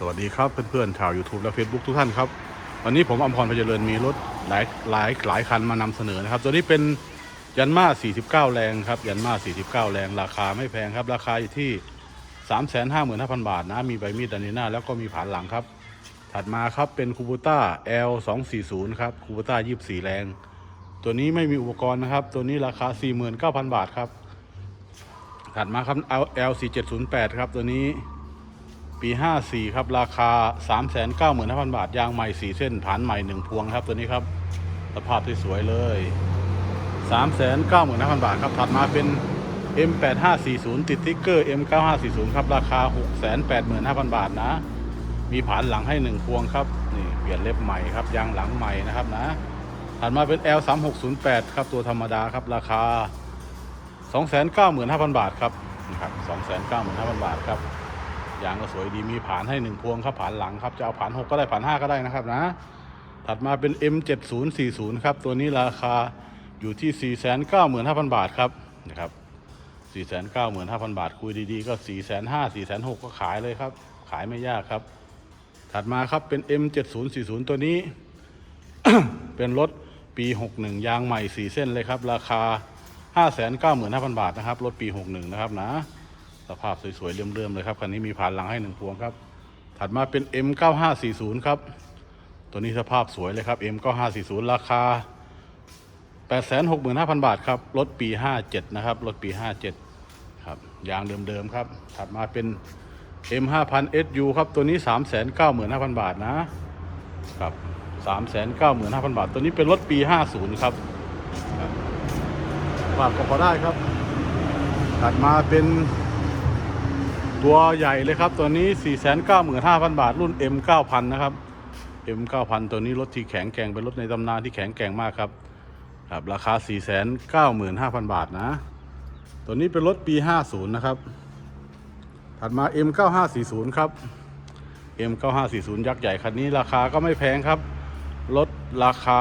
สวัสดีครับเพื่อนๆชาว YouTube และ Facebook ทุกท่านครับ วันนี้ผมอมพรพเจริญมีรถหลายหลายหลายคันมานำเสนอนะครับ ตัวนี้เป็นยันมา 49 แรงครับ ยันมา 49 แรงราคาไม่แพงครับ ราคาอยู่ที่ 355,000 บาทนะ มีใบมีดดันนีน่าแล้วก็มีผานหลังครับ ถัดมาครับเป็นคูบูต้า L 2 4 0ครับคูบูต้า 24 แรง ตัวนี้ไม่มีอุปกรณ์นะครับ ตัวนี้ราคา 49,000 บาทครับ ถัดมาครับ L 4 7 0 8ครับตัวนี้ ปี54ครับราคา 395,000บาท ยางใหม่ 4 เส้นผ่านใหม่ 1 พวงครับตัวนี้ครับสภาพที่สวยเลย 395,000บาทครับถัดมาเป็น M8540 ติดติ๊กเกอร์ M9540 ครับราคา 685,000 บาทนะ มีผานหลังให้ 1 พวงครับนี่เปลี่ยนเล็บใหม่ครับยางหลังใหม่นะครับนะถัดมาเป็น L3608 ครับตัวธรรมดาครับราคา 295,000 บาทครับนะครับ295,000 บาทครับ ยางก็สวยดีมีผานให้หนึ่งพวงครับผานหลังครับจะเอาผานหกก็ได้ผานห้าก็ได้นะครับนะ ถัดมาเป็น M7040 ครับตัวนี้ราคาอยู่ที่ 495,000 บาทครับนะครับ 495,000 บาท คุยดีๆ ก็ 4,500 4,600ก็ขายเลยครับ ขายไม่ยากครับ ถัดมาครับเป็น M7040 ตัวนี้ เป็นรถปี 61 ยางใหม่ 4 เส้นเลยครับ ราคา 595,000 บาทนะครับ รถปี 61 นะครับนะ สภาพสวยๆเรื่มๆเลยครับคันนี้มีผ่านหลังให้หนึ่งพวงครับ ถัดมาเป็น M9540 ครับตัวนี้สภาพสวยเลยครับ M9540 ราคา 865,000 บาทครับรถปี 57 นะครับรถปี 57 ครับยางเดิมๆครับ ถัดมาเป็น M5000 SU ครับตัวนี้ 395,000 บาทนะครับ395,000 บาท ตัวนี้เป็นรถปี 50 ครับครับาพก็พอได้ครับ ถัดมาเป็น ตัวใหญ่เลยครับ ตัวนี้ 495,000 บาท รุ่น M 9000 นะครับ M 9000 ตัวนี้รถที่แข็งแกร่งเป็นรถในตำนานที่แข็งแกร่งมากครับครับ ราคา 495,000 บาทนะ ตัวนี้เป็นรถปี 50 นะครับ ถัดมา M 9540 ครับ M 9540 ยักษ์ใหญ่คันนี้ราคาก็ไม่แพงครับ รถราคา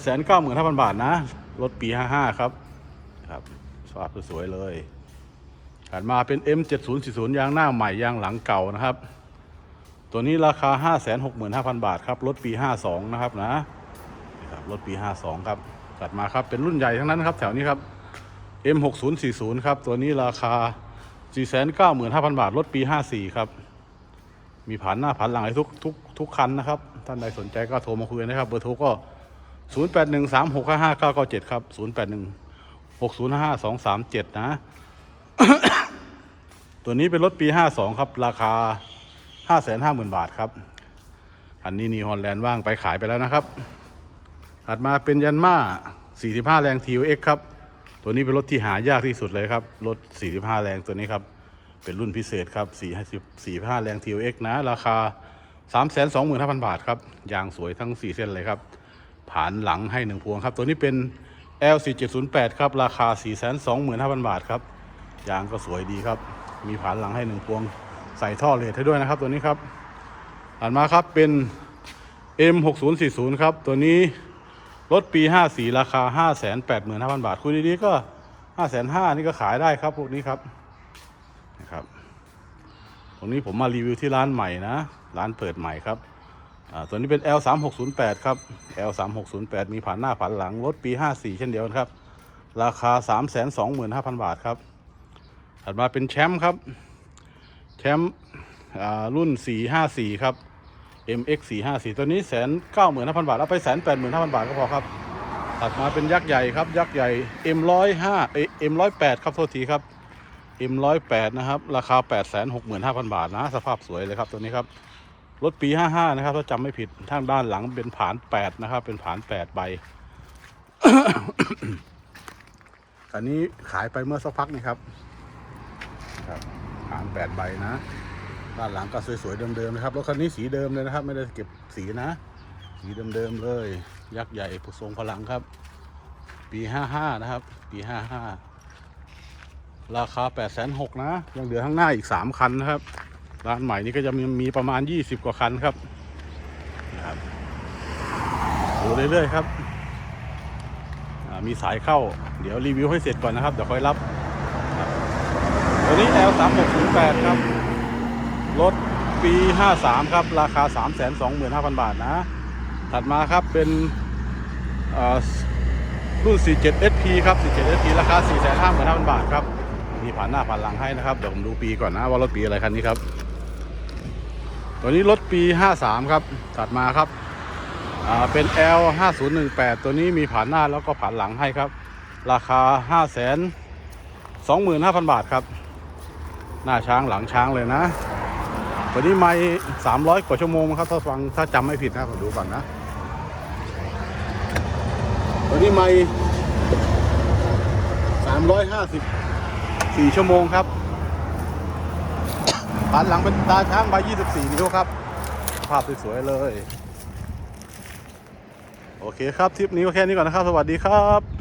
795,000 บาทนะ รถปี 55 ครับ ครับสภาพสวยๆเลย ถัดมาเป็น M7040 ยางหน้าใหม่ยางหลังเก่านะครับ ตัวนี้ราคา 565,000 บาทครับรถปี 52 นะครับนะนี่ครับรถปี 52 ครับถัดมาครับเป็นรุ่นใหญ่ทั้งนั้นครับแถวนี้ครับ M6040 ครับตัวนี้ราคา 495,000 บาทรถปี 54 ครับ มีผ่านหน้าผ่านหลังให้ทุกทุกทุกคันนะครับ ท่านใดสนใจก็โทรมาคุยนนะครับ เบอร์โทรก็ 0813655997 ครับ 0816055237 นะ ตัวนี้เป็นรถปี 52 ครับ ราคา 550,000 บาทครับ อันนี้นีฮอลแลนด์ว่างไปขายไปแล้วนะครับ ถัดมาเป็นยันมา45 แรง TUX ครับ ตัวนี้เป็นรถที่หายากที่สุดเลยครับ รถ 45 แรงตัวนี้ครับ เป็นรุ่นพิเศษครับ4 45 แรง TUX นะ ราคา 325,000 บาทครับ ยางสวยทั้ง 4 เส้นเลยครับผ่านหลังให้ 1 พวงครับ ตัวนี้เป็น L4708 ครับ ราคา 425,000 บาทครับ ยางก็สวยดีครับ มีผ่านหลังให้1พวงใส่ท่อเลทให้ด้วยนะครับ ตัวนี้ครับถัดมาครับเป็น M6040 ครับ ตัวนี้รถปี 54 ราคา 585,000 บาท คุยดีๆก็ 5,500,000นี่ก็ขายได้ครับพวกนี้ครับนะครับตรงนี้ผมมารีวิวที่ร้านใหม่นะ ร้านเปิดใหม่ครับตัวนี้เป็น L 3 6 0 8 ครับ L 3 6 0 8 มีผ่านหน้าผ่านหลังรถปี 54 เช่นเดียวกันครับ ราคา 325,000 บาทครับ ถัดมาเป็นแชมป์ครับ แชมป์รุ่น 454 ครับ MX 454ตัวนี้แสนเก้าหมื่นห้าพันบาท เอาไปแสนแปดหมื่นห้าพันบาทก็พอครับ ถัดมาเป็นยักษ์ใหญ่ครับ ยักษ์ใหญ่ M ร้อยห้าเอ็มร้อยแปดครับโทษทีครับ M ร้อยแปดนะครับ ราคาแปดแสนหกหมื่นห้าพันบาทนะ สภาพสวยเลยครับตัวนี้ครับ รถปี 55 นะครับ ถ้าจำไม่ผิดทางด้านหลังเป็นผาน 8 นะครับ เป็นผาน 8 ใบอันนี้ขายไปเมื่อสักพักนี่ครับ ครับผาน8ใบนะ ด้านหลังก็สวยๆเดิมๆนะครับ รถคันนี้สีเดิมเลยนะครับ ไม่ได้เก็บสีนะ สีเดิมๆเลย ยักษ์ใหญ่ผู้ทรงพลังครับ ปี55นะครับ ปี55ราคา8 6 0 0 0นะ ยังเหลือข้างหน้าอีก3คันนะครับ ร้านใหม่นี้ก็จะมีมีประมาณ20กว่าคันครับนะครับดูเรื่อยๆครับ มีสายเข้า เดี๋ยวรีวิวให้เสร็จก่อนนะครับ เดี๋ยวค่อยรับ ตัวนี้ L 3 6 0 8ครับ รถปี 53 ครับ ราคา 325,000 บาทนะ ถัดมาครับเป็นเอ่อรุ่น 47 SP ครับ 47 SP ราคา 455,000 บาทครับมีผ่านหน้าผ่านหลังให้นะครับ เดี๋ยวผมดูปีก่อนนะว่ารถปีอะไรคันนี้ครับ ตัวนี้รถปี 53 ครับ ถัดมาครับอ่าเป็น L 5018ตัวนี้มีผ่านหน้าแล้วก็ผ่านหลังให้ครับ ราคา 5 2 5 0 0 0 บาทครับ หน้าช้างหลังช้างเลยนะตัวนี้ไม่300กว่าชั่วโมงครับ ถ้าฟังถ้าจำไม่ผิดนะผมดูก่อนนะตัวนี้ไม่354ชั่วโมงครับผ่านหลังเป็นตาช้างใบ24นิ้วครับ ภาพสวยๆเลย โอเคครับทริปนี้ก็แค่นี้ก่อนนะครับ สวัสดีครับ